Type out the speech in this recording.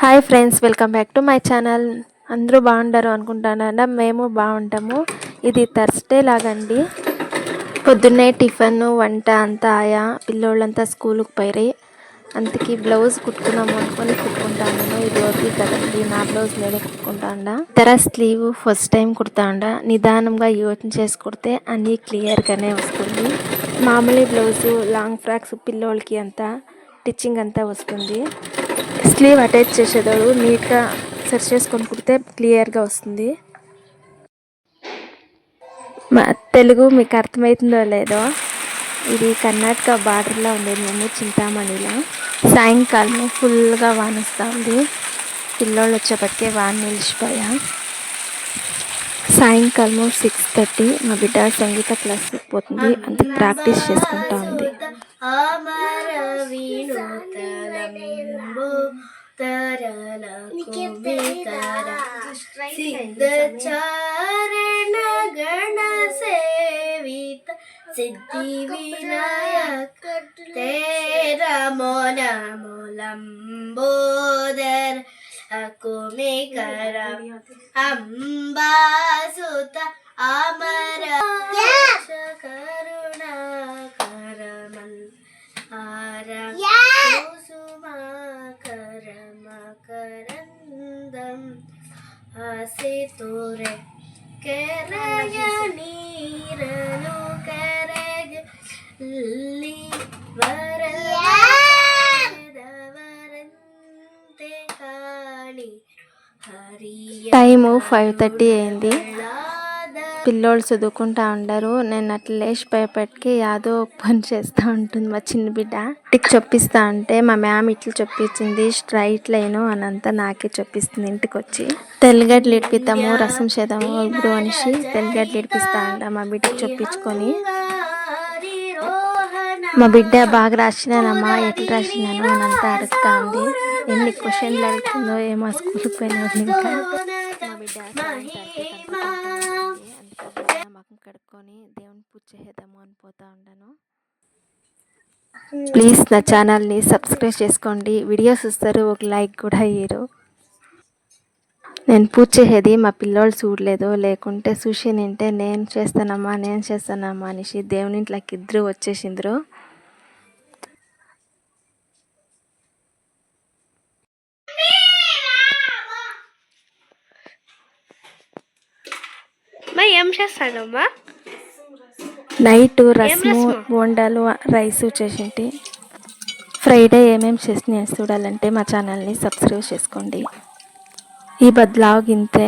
Hi friends welcome back to my channel. అందరూ బాగుంటారు అనుకుంటానన్న మేము బాగుంటాము. ఇది థర్స్డే లాగండి. పొద్దున్నే టిఫిన్ వంట అంతా ఆయా. పిల్లోళ్ళంతా స్కూల్కి పోయి అందుకే బ్లౌజ్ కుట్టుకున్నాము అనుకొని కుట్టుకుంటాను ఇది ఒకటి కదండి నా బ్లౌజ్ నేనే కుట్టుకుంటాండా? తెర స్లీవ్ ఫస్ట్ టైం కుడతాండ. నిదానంగా యోచన చేసి కుడితే అన్నీ క్లియర్గానే వస్తుంది. మామూలు బ్లౌజు లాంగ్ ఫ్రాక్స్ పిల్లోళ్ళకి అంతా స్టిచ్చింగ్ అంతా వస్తుంది. స్లీవ్ అటాచ్ చేసేటప్పుడు నీట్గా సెర్చ్ చేసుకొని కుడితే క్లియర్గా వస్తుంది. మా తెలుగు మీకు అర్థమవుతుందో లేదో? ఇది కర్ణాటక బార్డర్లో ఉంది మేము చింతామణిలో. సాయంకాలం ఫుల్గా వానొస్తూ ఉంది. పిల్లోళ్ళు వచ్చేప్పటికే వాన నిలిచిపోయా. సాయంకాలం సిక్స్ థర్టీ మా బిడ్డ సంగీత క్లాస్కి పోతుంది. అంత ప్రాక్టీస్ చేసుకుంటా ఉంది. വീണു സേവിത സിദ്ധി വിനായക തേരമോ നമോ ലംബോദര അംബാസുത അമര ఆసితురే ಕೆರೆಯ ನೀರನು ಕರೆಗೆ ಇಲ್ಲಿ ಬರಲವರಂತೆ ಕಾಣಿ ಹರಿಯ టైము ఫైవ్ థర్టీ అయింది పిల్లోళ్ళు చదువుకుంటా ఉండరు. నేను అట్లా లేచిపోయేపటికి యాదో పని చేస్తూ ఉంటుంది మా చిన్న బిడ్డ. ఇంటికి చొప్పిస్తా అంటే మా మ్యామ్ ఇట్లా చొప్పించింది స్ట్రైట్ లైన్ అనంతా నాకే చొప్పిస్తుంది ఇంటికి వచ్చి తెల్లగడ్డలు ఇడిపిస్తాము రసం చేద్దాము ఇప్పుడు మనిషి తెల్లగడ్డలు ఇడిపిస్తా అంట మా బిడ్డకి చొప్పించుకొని. మా బిడ్డ బాగా రాసినానమ్మా ఎట్లా రాసినాను అని అంతా అడుగుతా ఉంది. ఎన్ని క్వశ్చన్లు అడుగుతుందో ఏమో స్కూల్కి పోయినా ఇంకా. కడుక్కొని దేవుని పూజ చేద్దాము అని పోతా ఉన్నాను ప్లీజ్ నా ఛానల్ని సబ్స్క్రైబ్ చేసుకోండి. వీడియోస్ చూస్తారు ఒక లైక్ కూడా అయ్యారు నేను పూజ చేసేది మా పిల్లోళ్ళు చూడలేదు. లేకుంటే చూసి నింటే నేను చేస్తానమ్మా నేను చేస్తానమ్మా అనేసి దేవుని ఇంట్లోకి ఇద్దరు వచ్చేసిండ్రు. మా ఏం చేస్తాడమ్మా నైట్ రసము బోండాలు రైస్ చేసింటి. ఫ్రైడే ఏమేమి చేసి నేను చూడాలంటే మా ఛానల్ని సబ్స్క్రైబ్ చేసుకోండి. ఈ బద్లాగ్ ఇంతే.